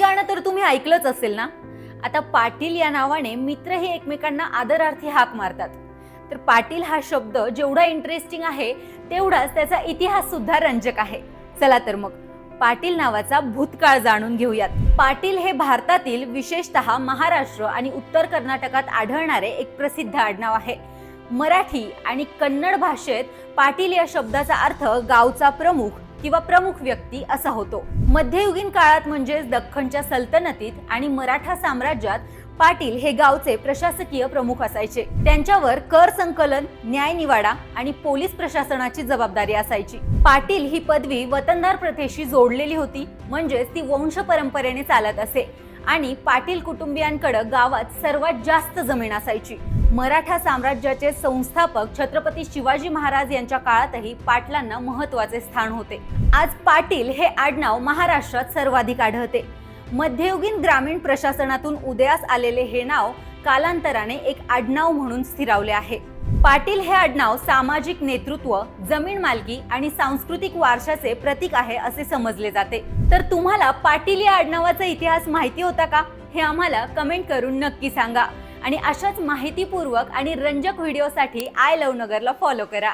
ऐकलंच असेल ना? आता पाटील या नावाने मित्रही एकमेकांना आदरार्थी हाक मारतात. तर पाटील हा शब्द जेवढा इंटरेस्टिंग आहे तेवढाच त्याचा इतिहास सुद्धा रंजक आहे. चला तर मग पाटील नावाचा भूतकाळ जाणून घेऊयात. पाटील हे भारतातील विशेषतः महाराष्ट्र आणि उत्तर कर्नाटकात आढळणारे एक प्रसिद्ध आडनाव आहे. मराठी आणि कन्नड भाषेत पाटील या शब्दाचा अर्थ गावचा प्रमुख. किंवा प्रमुख व्यक्ती असा होतो. मध्ययुगीन काळात म्हणजेच दख्खनच्या सल्तनतीत आणि मराठा साम्राज्यात पाटील हे गावचे प्रशासकीय प्रमुख असायचे. त्यांच्यावर कर संकलन न्यायनिवाडा आणि पोलीस प्रशासनाची जबाबदारी असायची. पाटील ही पदवी वतनदार प्रथेशी जोडलेली होती म्हणजेच ती वंश परंपरेने चालत असे. आणि पाटील कुटुंबियांकडे गावात सर्वात जास्त जमीन असायची. मराठा साम्राज्याचे संस्थापक छत्रपती शिवाजी महाराज यांच्या काळातही पाटलांना महत्त्वाचे स्थान होते. आज पाटील हे आडनाव महाराष्ट्रात सर्वाधिक आढळते. मध्ययुगीन ग्रामीण प्रशासनातून उदयास आलेले हे नाव कालांतराने एक आडनाव म्हणून स्थिरावले आहे. पाटील हे आडनाव सामाजिक नेतृत्व जमीन मालकी आणि सांस्कृतिक वारशाचे प्रतीक आहे असे समजले जाते. तर तुम्हाला पाटील या आडनावाचा इतिहास माहिती होता का? हे आम्हाला कमेंट करून नक्की सांगा. आणि अशाच माहितीपूर्वक आणि रंजक व्हिडिओसाठी आय लव नगरला फॉलो करा.